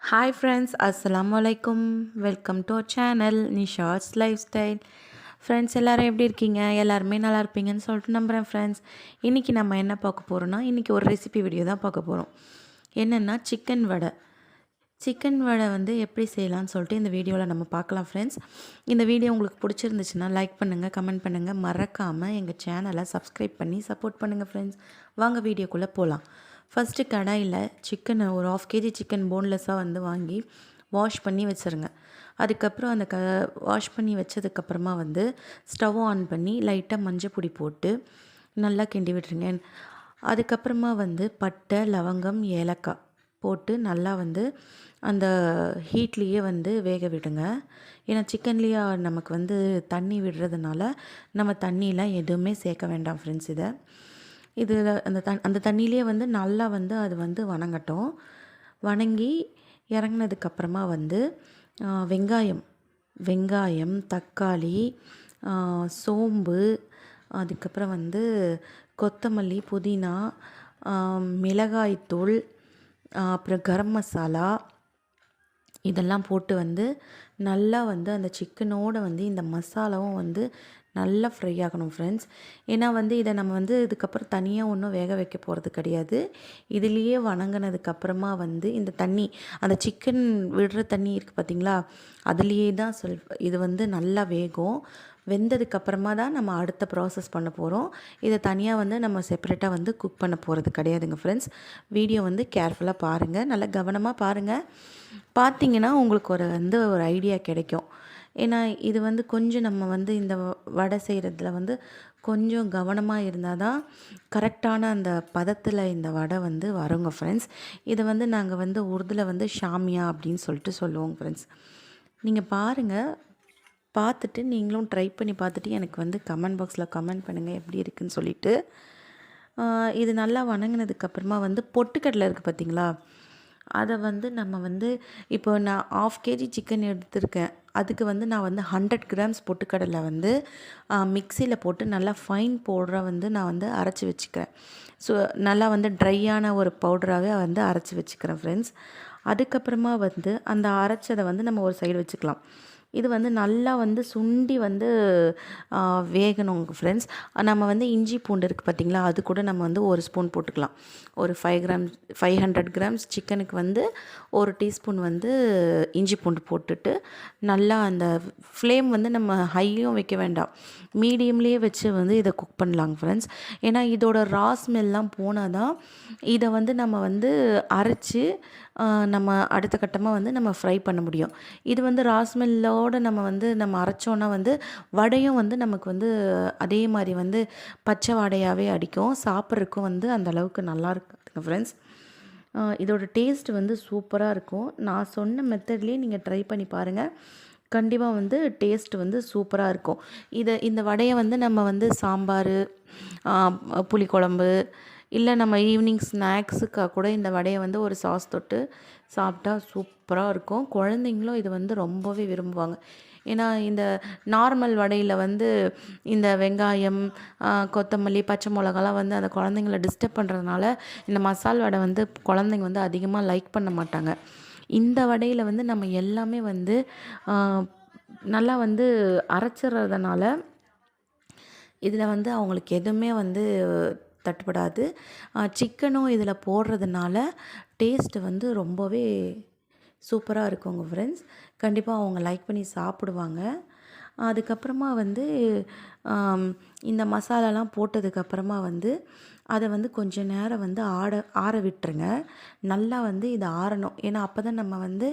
Hi friends அஸ்ஸலாமு வலைக்கும் welcome to our channel Nisha's lifestyle friends எல்லோரும் எப்படி இருக்கீங்க? எல்லாருமே நல்லா இருப்பீங்கன்னு சொல்லிட்டு நம்புகிறேன் ஃப்ரெண்ட்ஸ் இன்றைக்கி நம்ம என்ன பார்க்க போகிறோன்னா இன்றைக்கி ஒரு ரெசிபி வீடியோ தான் பார்க்க போகிறோம் என்னென்னா சிக்கன் வடை. சிக்கன் வடை வந்து எப்படி செய்யலாம்னு சொல்லிட்டு இந்த வீடியோவில் நம்ம பார்க்கலாம் ஃப்ரெண்ட்ஸ் இந்த வீடியோ உங்களுக்கு பிடிச்சிருந்துச்சுன்னா லைக் பண்ணுங்கள் கமெண்ட் பண்ணுங்கள் மறக்காமல் எங்கள் சேனலை சப்ஸ்கிரைப் பண்ணி சப்போர்ட் பண்ணுங்கள் ஃப்ரெண்ட்ஸ் வாங்க வீடியோக்குள்ளே போகலாம் ஃபஸ்ட்டு கடாயில் சிக்கனை ஒரு ஆஃப் கேஜி சிக்கன் போன்லெஸ்ஸாக வந்து வாங்கி வாஷ் பண்ணி வச்சுருங்க. அதுக்கப்புறம் அந்த க வாஷ் பண்ணி வச்சதுக்கப்புறமா வந்து ஸ்டவ் ஆன் பண்ணி லைட்டாக மஞ்சள் பொடி போட்டு நல்லா கிண்டி விட்டுருங்க. அதுக்கப்புறமா வந்து பட்டை லவங்கம் ஏலக்காய் போட்டு நல்லா வந்து அந்த ஹீட்லேயே வந்து வேக விடுங்க. ஏன்னா சிக்கன்லேயே நமக்கு வந்து தண்ணி விடுறதுனால நம்ம தண்ணியெலாம் எதுவுமே சேர்க்க வேண்டாம் ஃப்ரெண்ட்ஸ் இதை. இதில் அந்த த அந்த தண்ணியிலே வந்து நல்லா வந்து அது வந்து வணங்கட்டும். வணங்கி இறங்கினதுக்கப்புறமா வந்து வெங்காயம் வெங்காயம் தக்காளி சோம்பு அதுக்கப்புறம் வந்து கொத்தமல்லி புதினா மிளகாய்த்தூள் அப்புறம் கரம் மசாலா இதெல்லாம் போட்டு வந்து நல்லா வந்து அந்த சிக்கனோடு வந்து இந்த மசாலாவும் வந்து நல்லா ஃப்ரை ஆகணும் ஃப்ரெண்ட்ஸ் ஏன்னா வந்து இதை நம்ம வந்து இதுக்கப்புறம் தனியாக ஒன்றும் வேக வைக்க போகிறது கிடையாது. இதுலேயே வணங்கினதுக்கப்புறமா வந்து இந்த தண்ணி அந்த சிக்கன் விடுற தண்ணி இருக்குது பார்த்தீங்களா அதுலேயே தான் சொல் இது வந்து நல்லா வேகும். வெந்ததுக்கப்புறமா தான் நம்ம அடுத்த ப்ராசஸ் பண்ண போகிறோம் இதை தனியாக வந்து நம்ம செப்பரேட்டாக வந்து குக் பண்ண போகிறது கிடையாதுங்க ஃப்ரெண்ட்ஸ் வீடியோ வந்து கேர்ஃபுல்லாக பாருங்கள் நல்லா கவனமாக பாருங்கள் பார்த்தீங்கன்னா உங்களுக்கு ஒரு வந்து ஒரு ஐடியா கிடைக்கும். ஏன்னா இது வந்து கொஞ்சம் நம்ம வந்து இந்த வடை செய்கிறதுல வந்து கொஞ்சம் கவனமாக இருந்தால் தான் கரெக்டான அந்த பதத்தில் இந்த வடை வந்து வருங்க ஃப்ரெண்ட்ஸ் இதை வந்து நாங்கள் வந்து உருதில் வந்து ஷாமியா அப்படின்னு சொல்லிட்டு சொல்லுவோங்க ஃப்ரெண்ட்ஸ் நீங்கள் பாருங்கள் பார்த்துட்டு நீங்களும் ட்ரை பண்ணி பார்த்துட்டு எனக்கு வந்து கமெண்ட் பாக்ஸில் கமெண்ட் பண்ணுங்கள் எப்படி இருக்குதுன்னு சொல்லிவிட்டு இது நல்லா வணங்கினதுக்கப்புறமா வந்து பொட்டுக்கடலை இருக்குது பார்த்தீங்களா அதை வந்து நம்ம வந்து இப்போ நான் ஆஃப் கேஜி சிக்கன் எடுத்திருக்கேன். அதுக்கு வந்து நான் வந்து ஹண்ட்ரட் கிராம்ஸ் பொட்டுக்கடலை வந்து மிக்சியில் போட்டு நல்லா ஃபைன் பவுடராக வந்து நான் வந்து அரைச்சி வச்சுக்கிறேன். ஸோ நல்லா வந்து ட்ரையான ஒரு பவுடராகவே வந்து அரைச்சி வச்சுக்கிறேன் ஃப்ரெண்ட்ஸ் அதுக்கப்புறமா வந்து அந்த அரைச்சதை வந்து நம்ம ஒரு சைடு வச்சுக்கலாம். இது வந்து நல்லா வந்து சுண்டி வந்து வேகணும் ஃப்ரெண்ட்ஸ் நம்ம வந்து இஞ்சி பூண்டு இருக்குது பார்த்திங்களா அது கூட நம்ம வந்து ஒரு ஸ்பூன் போட்டுக்கலாம். ஒரு five grams five hundred grams சிக்கனுக்கு வந்து ஒரு டீஸ்பூன் வந்து இஞ்சி பூண்டு போட்டுட்டு நல்லா அந்த ஃப்ளேம் வந்து நம்ம ஹையும் வைக்க வேண்டாம். மீடியம்லேயே வச்சு வந்து இதை குக் பண்ணலாங்க ஃப்ரெண்ட்ஸ் ஏன்னா இதோட ரா ஸ்மெல்லாம் போனால் தான் இதை வந்து நம்ம வந்து அரைச்சி நம்ம அடுத்த கட்டமாக வந்து நம்ம ஃப்ரை பண்ண முடியும். இது வந்து ராஸ்மெல்லோடு நம்ம வந்து நம்ம அரைச்சோன்னா வந்து வடையும் வந்து நமக்கு வந்து அதே மாதிரி வந்து பச்சை வடையாகவே அடிக்கும். சாப்பிட்றதுக்கும் வந்து அந்த அளவுக்கு நல்லா இருக்குங்க ஃப்ரெண்ட்ஸ் இதோட டேஸ்ட் வந்து சூப்பராக இருக்கும். நான் சொன்ன மெத்தட்லேயே நீங்கள் ட்ரை பண்ணி பாருங்கள் கண்டிப்பாக வந்து டேஸ்ட் வந்து சூப்பராக இருக்கும். இதை இந்த வடையை வந்து நம்ம வந்து சாம்பார் புளிக்குழம்பு இல்லை நம்ம ஈவினிங் ஸ்நாக்ஸுக்காக கூட இந்த வடையை வந்து ஒரு சாஸ் தொட்டு சாப்பிட்டா சூப்பராக இருக்கும். குழந்தைங்களும் இது வந்து ரொம்பவே விரும்புவாங்க. ஏன்னா இந்த நார்மல் வடையில் வந்து இந்த வெங்காயம் கொத்தமல்லி பச்சை மிளகாலாம் வந்து அந்த குழந்தைங்கள டிஸ்டர்ப் பண்ணுறதுனால இந்த மசால் வடை வந்து குழந்தைங்க வந்து அதிகமாக லைக் பண்ண மாட்டாங்க. இந்த வடையில் வந்து நம்ம எல்லாமே வந்து நல்லா வந்து அரைச்சிடுறதுனால இதில் வந்து அவங்களுக்கு எதுவுமே வந்து தட்டுப்படாது. சிக்கனும் இதில் போடுறதுனால டேஸ்ட்டு வந்து ரொம்பவே சூப்பராக இருக்கும் உங்கள் ஃப்ரெண்ட்ஸ் கண்டிப்பாக அவங்க லைக் பண்ணி சாப்பிடுவாங்க. அதுக்கப்புறமா வந்து இந்த மசாலாலாம் போட்டதுக்கப்புறமா வந்து அதை வந்து கொஞ்ச நேரம் வந்து ஆட ஆற விட்டுருங்க. நல்லா வந்து இதை ஆறணும். ஏன்னா அப்போ தான் நம்ம வந்து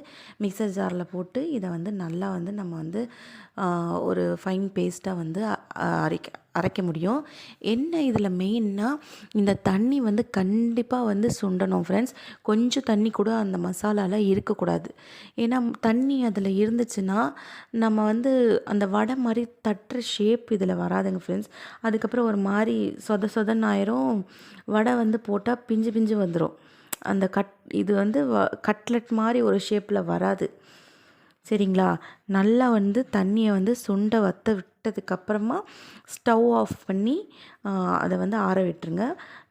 மிக்சர் ஜாரில் போட்டு இதை வந்து நல்லா வந்து நம்ம வந்து ஒரு ஃபைன் பேஸ்ட்டாக வந்து அரைக்க அரைக்க முடியும். என்ன இதில் மெயின்னா இந்த தண்ணி வந்து கண்டிப்பாக வந்து சுண்டணும் ஃப்ரெண்ட்ஸ் கொஞ்சம் தண்ணி கூட அந்த மசாலாவில் இருக்கக்கூடாது. ஏன்னா தண்ணி அதில் இருந்துச்சுன்னா நம்ம வந்து அந்த வடை மாதிரி தட்டுற ஷேப் இதில் வராதுங்க ஃப்ரெண்ட்ஸ் அதுக்கப்புறம் ஒரு மாதிரி சொத சொதன்னு ஆயிரும். வடை வந்து போட்டால் பிஞ்சு பிஞ்சு வந்துடும் அந்த கட் இது வந்து வ கட்லெட் மாதிரி ஒரு ஷேப்பில் வராது. சரிங்களா? நல்லா வந்து தண்ணியை வந்து சுண்ட வற்ற விட்டதுக்கப்புறமா ஸ்டவ் ஆஃப் பண்ணி அதை வந்து ஆற விட்டுருங்க.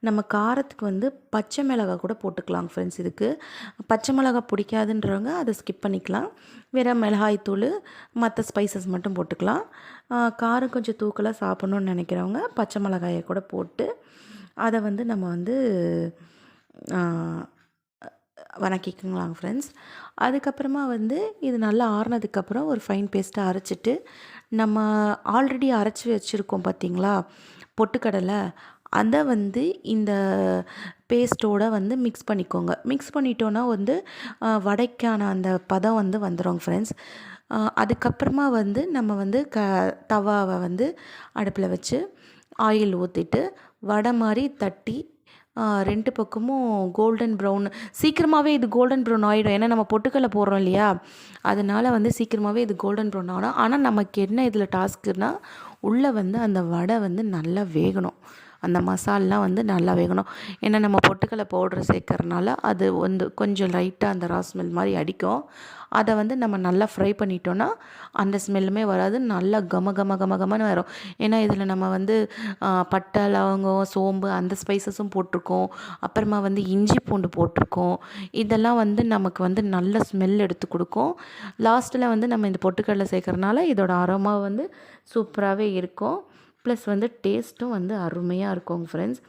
நம்ம காரத்துக்கு வந்து பச்சை மிளகாய் கூட போட்டுக்கலாம் ஃப்ரெண்ட்ஸ் இதுக்கு. பச்சை மிளகாய் பிடிக்காதுன்றவங்க அதை ஸ்கிப் பண்ணிக்கலாம். வேறு மிளகாய்த்தூள் மற்ற ஸ்பைசஸ் மட்டும் போட்டுக்கலாம். காரம் கொஞ்சம் தூக்கலாக சாப்பிட்ணுன்னு நினைக்கிறவங்க பச்சை மிளகாயை கூட போட்டு அதை வந்து நம்ம வந்து வணக்கிக்கலாங்க ஃப்ரெண்ட்ஸ் அதுக்கப்புறமா வந்து இது நல்லா ஆறுனதுக்கப்புறம் ஒரு ஃபைன் பேஸ்ட்டை அரைச்சிட்டு நம்ம ஆல்ரெடி அரைச்சி வச்சுருக்கோம் பார்த்தீங்களா பொட்டுக்கடலை. அதை வந்து இந்த பேஸ்ட்டோடு வந்து மிக்ஸ் பண்ணிக்கோங்க. மிக்ஸ் பண்ணிட்டோன்னா வந்து வடைக்கான அந்த பதம் வந்து வந்துடும் ஃப்ரெண்ட்ஸ் அதுக்கப்புறமா வந்து நம்ம வந்து க தவாவை வந்து அடுப்பில் வச்சு ஆயில் ஊற்றிட்டு வடை மாதிரி தட்டி ரெண்டு பக்கமும் கோல்டன் ப்ரௌன் சீக்கிரமாகவே இது கோல்டன் ப்ரௌன் ஆகிடும் ஏன்னா நம்ம பொட்டுக்கடலை போடுறோம் இல்லையா? அதனால் வந்து சீக்கிரமாகவே இது கோல்டன் ப்ரௌன் ஆகணும். ஆனால் நமக்கு என்ன இதில் டாஸ்க்குனால் உள்ளே வந்து அந்த வடை வந்து நல்லா வேகணும். அந்த மசாலெலாம் வந்து நல்லா வேகணும். ஏன்னா நம்ம பொட்டுக்கடலை பவுட்ரு சேர்க்கறனால அது வந்து கொஞ்சம் லைட்டாக அந்த ராஸ்மெல் மாதிரி அடிக்கும். அதை வந்து நம்ம நல்லா ஃப்ரை பண்ணிட்டோன்னா அந்த ஸ்மெல்லுமே வராது. நல்லா கம கம கம கமன்னு வரும். ஏன்னா இதில் நம்ம வந்து பட்டை லவங்கம் சோம்பு அந்த ஸ்பைசஸும் போட்டிருக்கோம். அப்புறமா வந்து இஞ்சி பூண்டு போட்டிருக்கோம். இதெல்லாம் வந்து நமக்கு வந்து நல்ல ஸ்மெல் எடுத்து கொடுக்கும். லாஸ்ட்டில் வந்து நம்ம இந்த பொட்டுக்கடலை சேர்க்குறனால இதோட அரோமா வந்து சூப்பராகவே இருக்கும். ப்ளஸ் வந்து டேஸ்ட்டும் வந்து அருமையாக இருக்கும் ஃப்ரெண்ட்ஸ்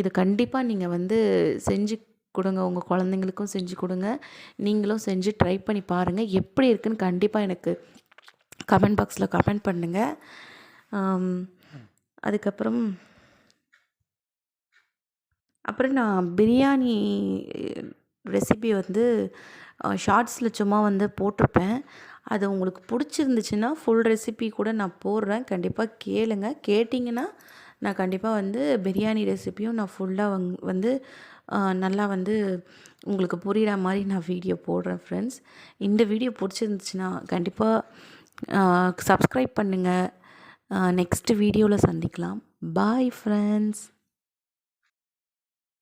இது கண்டிப்பாக நீங்கள் வந்து செஞ்சு கொடுங்க. உங்கள் குழந்தைங்களுக்கும் செஞ்சு கொடுங்க. நீங்களும் செஞ்சு ட்ரை பண்ணி பாருங்கள் எப்படி இருக்குன்னு கண்டிப்பாக எனக்கு கமெண்ட் பாக்ஸில் கமெண்ட் பண்ணுங்கள் அதுக்கப்புறம் அப்புறம் நான் பிரியாணி ரெசிபி வந்து ஷார்ட்ஸில் சும்மா வந்து போட்டிருப்பேன். அது உங்களுக்கு பிடிச்சிருந்துச்சுன்னா ஃபுல் ரெசிபி கூட நான் போடுறேன். கண்டிப்பாக கேளுங்க. கேட்டிங்கன்னா நான் கண்டிப்பாக வந்து பிரியாணி ரெசிப்பியும் நான் ஃபுல்லாக வங் வந்து நல்லா வந்து உங்களுக்கு புரிகிற மாதிரி நான் வீடியோ போடுறேன் ஃப்ரெண்ட்ஸ் இந்த வீடியோ பிடிச்சிருந்துச்சுன்னா கண்டிப்பாக சப்ஸ்கிரைப் பண்ணுங்கள் நெக்ஸ்ட்டு வீடியோவில் சந்திக்கலாம். Bye friends